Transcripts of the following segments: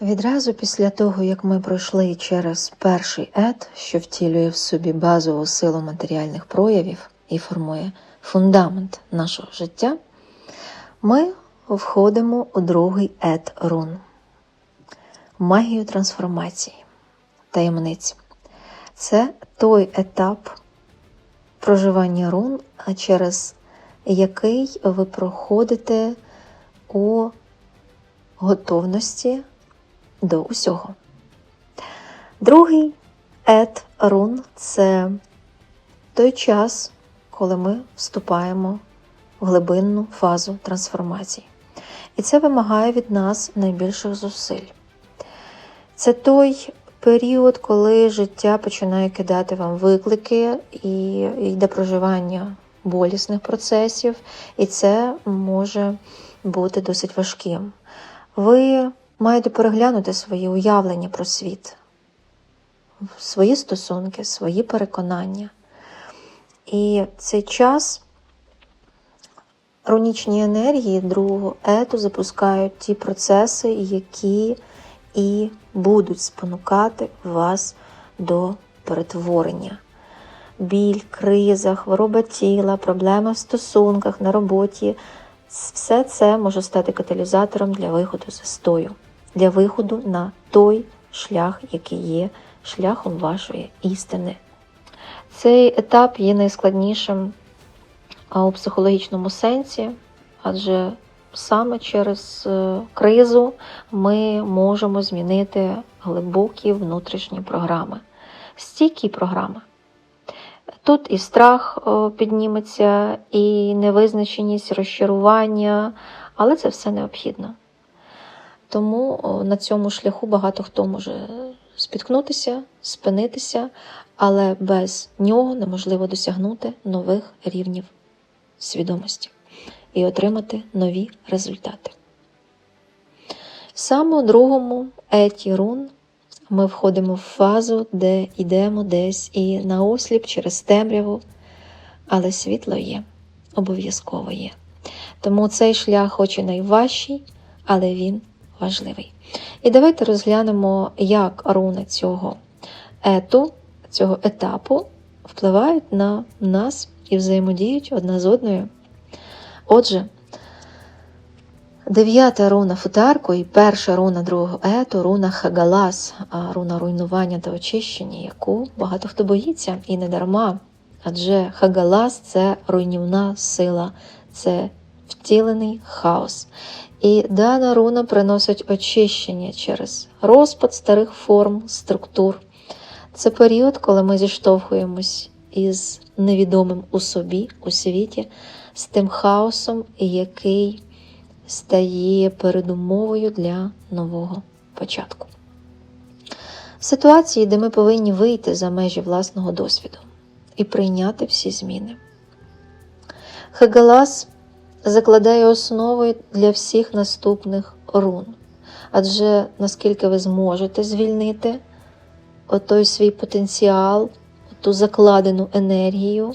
Відразу після того, як ми пройшли через перший ет, що втілює в собі базову силу матеріальних проявів і формує фундамент нашого життя, ми входимо у другий ет рун магію трансформації, таємниць. Це той етап проживання рун, через який ви проходите у готовності до усього. Другий ет рун це той час, коли ми вступаємо в глибинну фазу трансформації. І це вимагає від нас найбільших зусиль. Це той період, коли життя починає кидати вам виклики і йде проживання болісних процесів, і це може бути досить важким. Ви маєте переглянути свої уявлення про світ, свої стосунки, свої переконання. І цей час рунічні енергії другого ету запускають ті процеси, які і будуть спонукати вас до перетворення. Біль, криза, хвороба тіла, проблеми в стосунках, на роботі все це може стати каталізатором для виходу з застою, для виходу на той шлях, який є шляхом вашої істини. Цей етап є найскладнішим у психологічному сенсі, адже саме через е, кризу ми можемо змінити глибокі внутрішні програми, стійкі програми. Тут і страх підніметься, і невизначеність, розчарування, але це все необхідно. Тому на цьому шляху багато хто може спіткнутися, спинитися, але без нього неможливо досягнути нових рівнів свідомості і отримати нові результати. Саме у другому еті рун ми входимо в фазу, де йдемо десь і наосліп через темряву, але світло є, обов'язково є. Тому цей шлях, хоч і найважчий, але він важливий. І давайте розглянемо, як руни цього ету, цього етапу впливають на нас і взаємодіють одна з одною. Отже, дев'ята руна футарку і перша руна другого ету руна Хагалас, руна руйнування та очищення, яку багато хто боїться і не дарма. Адже Хагалас це руйнівна сила, це втілений хаос. І дана руна приносить очищення через розпад старих форм, структур. Це період, коли ми зіштовхуємось із невідомим у собі, у світі, з тим хаосом, який стає передумовою для нового початку. Ситуації, де ми повинні вийти за межі власного досвіду і прийняти всі зміни. Хегалас закладає основи для всіх наступних рун, адже наскільки ви зможете звільнити отой свій потенціал, ту закладену енергію,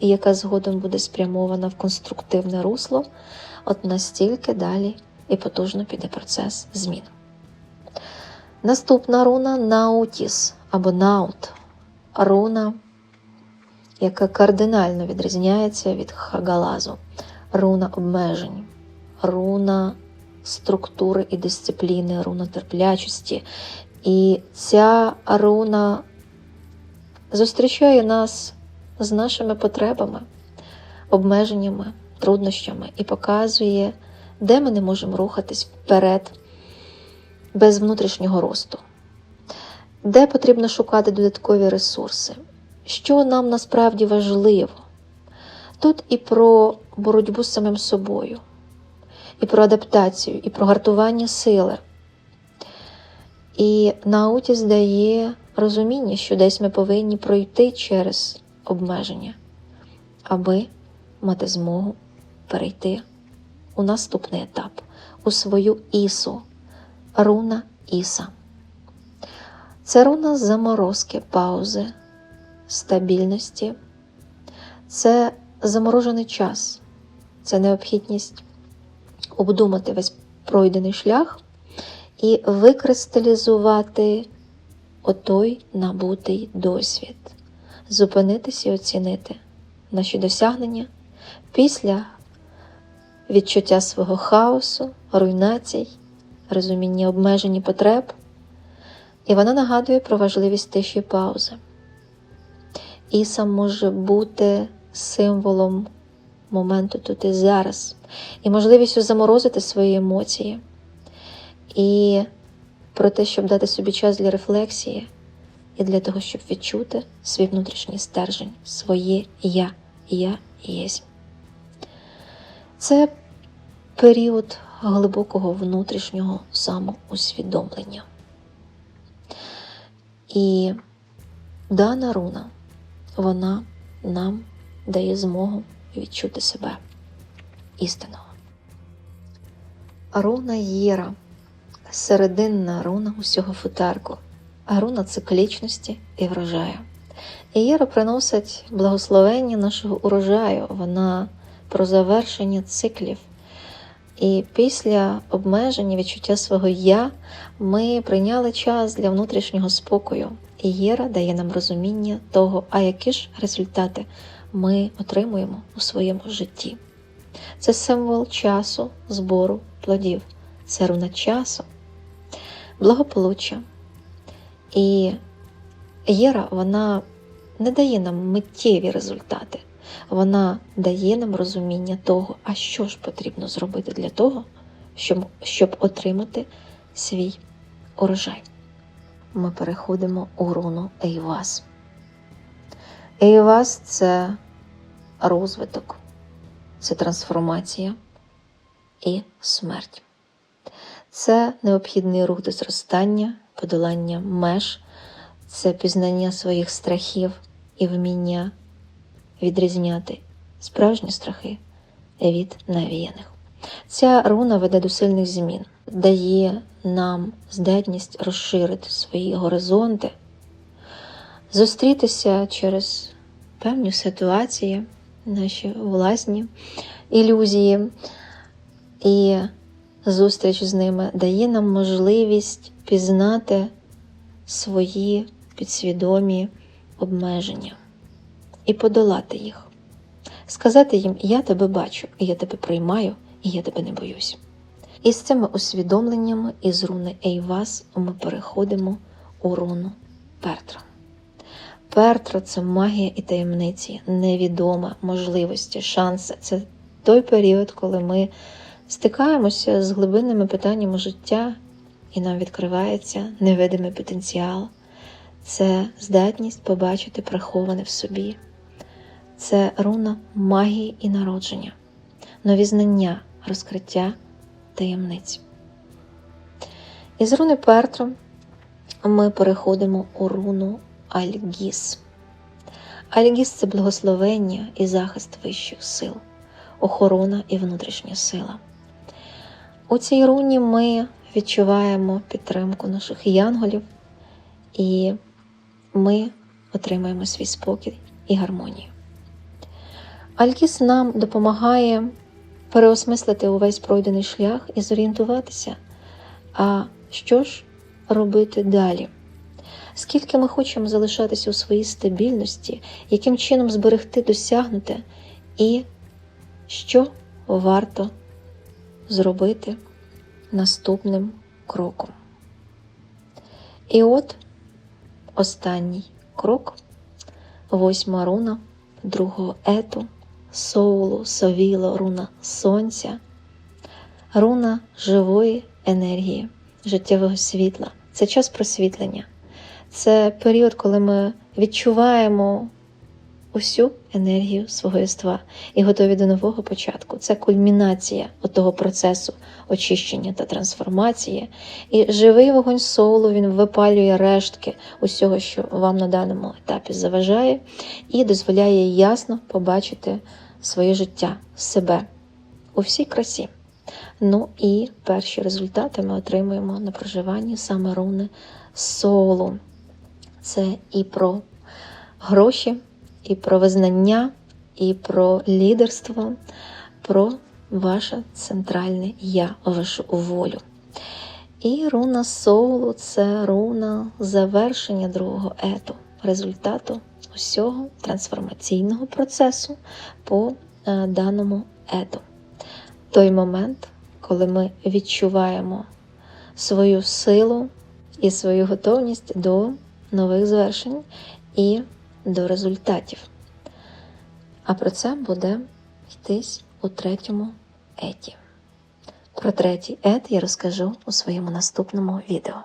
яка згодом буде спрямована в конструктивне русло, от настільки далі і потужно піде процес змін. Наступна руна наутіс або наут. Руна, яка кардинально відрізняється від хагалазу, руна обмежень, руна структури і дисципліни, руна терплячості. І ця руна зустрічає нас з нашими потребами, обмеженнями, труднощами і показує, де ми не можемо рухатись вперед без внутрішнього росту, де потрібно шукати додаткові ресурси, що нам насправді важливо. Тут і про боротьбу з самим собою, і про адаптацію, і про гартування сили. І науті здає розуміння, що десь ми повинні пройти через обмеження, аби мати змогу перейти у наступний етап, у свою ісу, руна Іса. Це руна заморозки, паузи, стабільності, це заморожений час, це необхідність обдумати весь пройдений шлях і викристалізувати отой набутий досвід, зупинитись і оцінити наші досягнення після відчуття свого хаосу, руйнацій, розуміння обмежені потреб. І вона нагадує про важливість тиші паузи. Іса може бути символом моменту тут і зараз, і можливістю заморозити свої емоції, і про те, щоб дати собі час для рефлексії, і для того, щоб відчути свій внутрішній стержень, своє я, я єсть. Це період глибокого внутрішнього самоусвідомлення. І дана руна, вона нам дає змогу відчути себе істинного. Руна Єра серединна руна усього футерку, руна циклічності і врожаю. І Єра приносить благословення нашого урожаю, вона про завершення циклів. І після обмеження відчуття свого я ми прийняли час для внутрішнього спокою. І Єра дає нам розуміння того, а які ж результати ми отримуємо у своєму житті. Це символ часу, збору плодів, це руна часу, благополуччя. І Єра вона не дає нам миттєві результати, вона дає нам розуміння того, а що ж потрібно зробити для того, щоб, щоб отримати свій урожай. Ми переходимо у руну Ейвас. Ейвас це розвиток, це трансформація і смерть. Це необхідний рух до зростання, подолання меж, це пізнання своїх страхів і вміння відрізняти справжні страхи від навіяних. Ця руна веде до сильних змін, дає нам здатність розширити свої горизонти, зустрітися через певні ситуації, наші власні ілюзії, і зустріч з ними дає нам можливість пізнати свої підсвідомі обмеження і подолати їх, сказати їм: Я тебе бачу, я тебе приймаю, і я тебе не боюсь. І з цими усвідомленнями із руни Ейвас ми переходимо у руну Пертра. Пертра це магія і таємниці, невідома можливості, шанси. Це той період, коли ми стикаємося з глибинними питаннями життя, і нам відкривається невидимий потенціал. Це здатність побачити приховане в собі. Це руна магії і народження, нові знання, розкриття таємниць. Із руни Пертро ми переходимо у руну Альгіс. Альгіс це благословення і захист вищих сил, охорона і внутрішня сила. У цій руні ми відчуваємо підтримку наших янголів, і ми отримаємо свій спокій і гармонію. Алькіс нам допомагає переосмислити увесь пройдений шлях і зорієнтуватися, а що ж робити далі? Скільки ми хочемо залишатися у своїй стабільності, яким чином зберегти досягнуте, і що варто зробити наступним кроком. І от останній крок, восьма руна другого ету соулу, совіло, руна сонця, руна живої енергії, життєвого світла. Це час просвітлення. Це період, коли ми відчуваємо усю енергію свого єства і готові до нового початку. Це кульмінація того процесу очищення та трансформації. І живий вогонь соулу він випалює рештки усього, що вам на даному етапі заважає, і дозволяє ясно побачити своє життя, себе у всій красі. Ну і перші результати ми отримуємо на проживанні саме руни солу. Це і про гроші, і про визнання, і про лідерство, про ваше центральне я, вашу волю. І руна соулу це руна завершення другого ету, результату усього трансформаційного процесу по е, даному ету. Той момент, коли ми відчуваємо свою силу і свою готовність до нових звершень і до результатів. А про це буде йтись у третьому еті. Про третій ет я розкажу у своєму наступному відео.